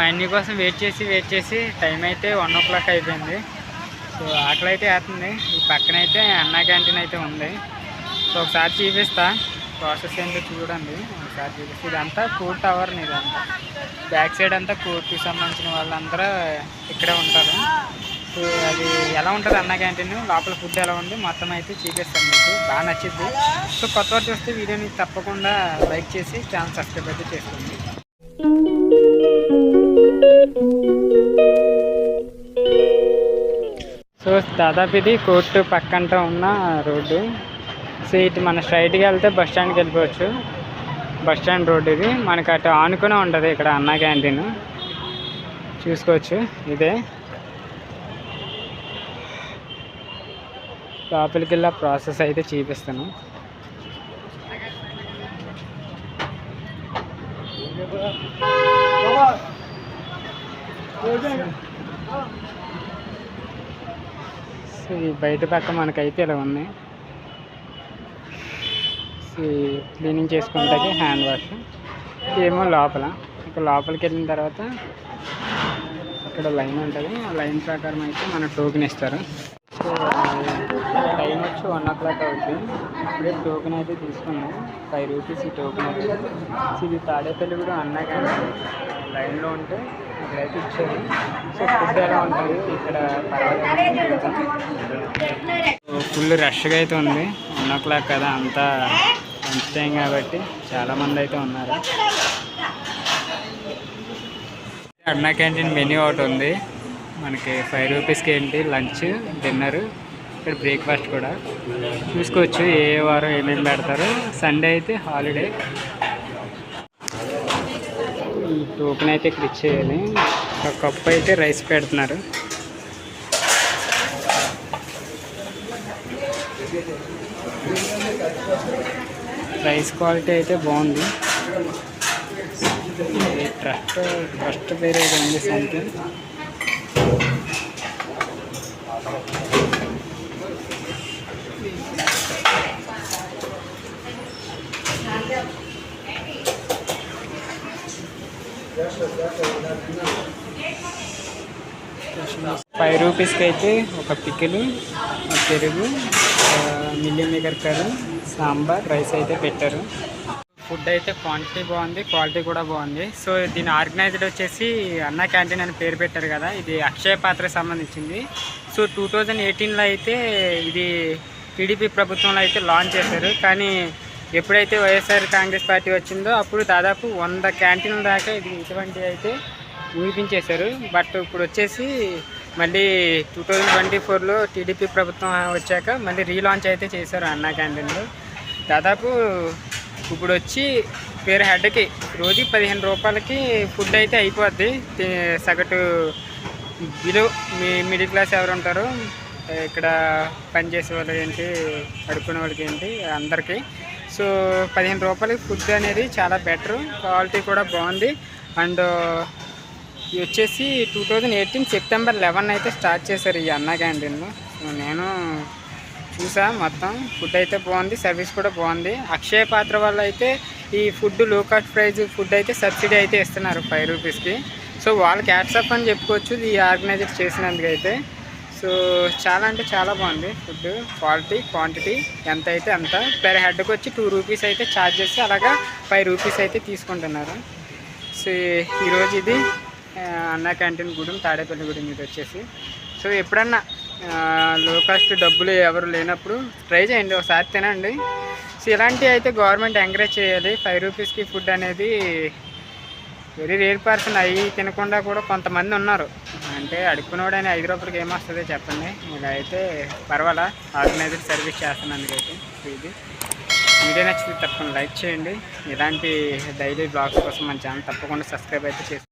మా అన్ని కోసం వెయిట్ చేసి వెయిట్ చేసి టైం అయితే వన్ ఓ క్లాక్ అయిపోయింది. సో ఆకలి అయితే వేస్తుంది. ఈ పక్కన అయితే అన్న క్యాంటీన్ అయితే ఉంది. సో ఒకసారి చూపిస్తా. ప్రాసెస్ ఏంటో చూడండి. ఒకసారి చూపిస్తే. ఇదంతా కోర్ట్ టవర్ ఇదంతా. బ్యాక్ సైడ్ అంతా కోర్టుకి సంబంధించిన వాళ్ళందరూ ఇక్కడే ఉంటారు. సో అది ఎలా ఉంటుంది అన్న క్యాంటీన్? లోపల ఫుడ్ ఎలా ఉంది? మొత్తం అయితే చూపిస్తాను మీకు. బాగా నచ్చింది సో కొత్త వారు చూస్తే వీడియోని తప్పకుండా లైక్ చేసి ఛానల్ సబ్స్క్రైబ్ అయితే చేసుకోండి. సో దాదాపు ఇది కోర్టు పక్కంట ఉన్న రోడ్డు. సో ఇటు మన స్ట్రైట్గా వెళ్తే బస్ స్టాండ్కి వెళ్ళిపోవచ్చు. బస్ స్టాండ్ రోడ్ ఇది మనకి అటు ఆనుకునే ఉంటుంది ఇక్కడ అన్నా క్యాంటీన్. చూసుకోవచ్చు. ఇదే. లోపలికి వెళ్ళా ప్రాసెస్ అయితే చూపిస్తాను. సో ఈ బయట పక్క మనకైతే ఇలా ఉన్నాయి. సో క్లీనింగ్ చేసుకుంటే హ్యాండ్ వాష్. ఏమో లోపల. ఇక లోపలికి వెళ్ళిన తర్వాత ఇక్కడ లైన్ ఉంటుంది. ఆ లైన్ ప్రకారం అయితే మన టోకెన్ ఇస్తారు. సో టైం వచ్చి వన్ ఓ క్లాక్ అవుతుంది ఇప్పుడే టోకెన్ అయితే తీసుకున్నాం. ఫైవ్ రూపీస్ ఈ టోకెన్ అయితే. సో ఇది తాడేపల్లి కూడా అన్నా కానీ లైన్లో ఉంటే ఇక్కడైతే ఇచ్చారు సో ఫుడ్ ఎలా ఉంటుంది ఇక్కడ ఫుల్ రష్గా అయితే ఉంది. వన్ ఓ క్లాక్ కదా అంతా లంచ్ టైం కాబట్టి చాలామంది అయితే ఉన్నారు. అన్నా క్యాంటీన్ మెనీ ఒకటి ఉంది. మనకి ఫైవ్ రూపీస్కి ఏంటి? లంచ్ డిన్నర్ ఇక్కడ బ్రేక్ఫాస్ట్ కూడా. చూసుకోవచ్చు ఏ వారం ఏమేమి పెడతారు. సండే అయితే హాలిడే. టోకెన్ అయితే ఇక్కడ ఇచ్చేయాలి. ఒక కప్పు అయితే రైస్ పెడుతున్నారు. రైస్ క్వాలిటీ అయితే బాగుంది. ట్రస్ట్ ట్రస్ట్ పేరు ఏదో ఉంది సంథింగ్. ఫైవ్ రూపీస్కి అయితే ఒక పికిలు ఒక పెరుగు meal maker curry sambar rice అయితే పెట్టారు. ఫుడ్ అయితే క్వాంటిటీ బాగుంది క్వాలిటీ కూడా బాగుంది. సో దీని ఆర్గనైజ్డ్ వచ్చేసి అన్న క్యాంటీన్ అని పేరు పెట్టారు కదా ఇది అక్షయ పాత్రకు సంబంధించింది. సో టూ థౌజండ్ ఎయిటీన్లో అయితే ఇది టీడీపీ ప్రభుత్వంలో అయితే లాంచ్ చేశారు. కానీ ఎప్పుడైతే వైఎస్ఆర్ కాంగ్రెస్ పార్టీ వచ్చిందో అప్పుడు దాదాపు వంద క్యాంటీన్ల దాకా ఇది ఇటువంటి అయితే ఊహించేశారు బట్ ఇప్పుడు వచ్చేసి మళ్ళీ టూ థౌజండ్ ట్వంటీ ఫోర్లో టీడీపీ ప్రభుత్వం వచ్చాక మళ్ళీ రీలాంచ్ అయితే చేశారు అన్నా క్యాంటీన్లో. దాదాపు ఇప్పుడు వచ్చి పేరు హెడ్కి రోజు పదిహేను రూపాయలకి ఫుడ్ అయితే అయిపోద్ది. సగటు బిలో మీ మిడిల్ క్లాస్ ఎవరు ఉంటారో? ఇక్కడ పనిచేసే వాళ్ళకి ఏంటి అడుక్కునే వాళ్ళకి ఏంటి అందరికీ. సో పదిహేను రూపాయలకి ఫుడ్ అనేది చాలా బెటర్ క్వాలిటీ కూడా బాగుంది. అండ్ ఇది వచ్చేసి two thousand eighteen September eleven అయితే స్టార్ట్ చేశారు ఈ అన్నా క్యాంటీన్ నేను చూసా మొత్తం. ఫుడ్ అయితే బాగుంది సర్వీస్ కూడా బాగుంది. అక్షయ పాత్ర వల్ల అయితే ఈ ఫుడ్లో కాస్ట్ ప్రైజ్ ఫుడ్ అయితే సబ్సిడీ అయితే ఇస్తున్నారు ఫైవ్ రూపీస్కి సో వాళ్ళకి యాడ్సప్ అని చెప్పుకోవచ్చు ఈ ఆర్గనైజర్ చేసినందుకైతే. సో చాలా అంటే చాలా బాగుంది ఫుడ్ క్వాలిటీ క్వాంటిటీ ఎంత అయితే అంత. పెర్ హెడ్కి వచ్చి టూ రూపీస్ అయితే ఛార్జ్ చేసి అలాగా ఫైవ్ రూపీస్ అయితే తీసుకుంటున్నారు. సో ఈరోజు ఇది అన్న క్యాంటీన్ గుడి తాడేపల్లి గుడి మీద వచ్చేసి. సో ఎప్పుడన్నా లో కాస్ట్ డబ్బులు ఎవరు లేనప్పుడు ట్రై చేయండి ఒకసారి తినండి. సో ఇలాంటివి అయితే గవర్నమెంట్ ఎంకరేజ్ చేయాలి. ఫైవ్ రూపీస్కి ఫుడ్ అనేది వెరీ రేర్ పర్సన్ అవి తినకుండా కూడా కొంతమంది ఉన్నారు. అంటే అడుక్కునోడని ఐదు రూపాయలకి ఏమొస్తుందో చెప్పండి. ఇలా అయితే పర్వాలా ఆర్గనైజర్ సర్వీస్ చేస్తున్నందుకైతే సో ఇది. వీడియో నచ్చితే తప్పకుండా లైక్ చేయండి. ఇలాంటి డైలీ బ్లాగ్స్ కోసం మన ఛానల్ తప్పకుండా సబ్స్క్రైబ్ అయితే చేసుకోండి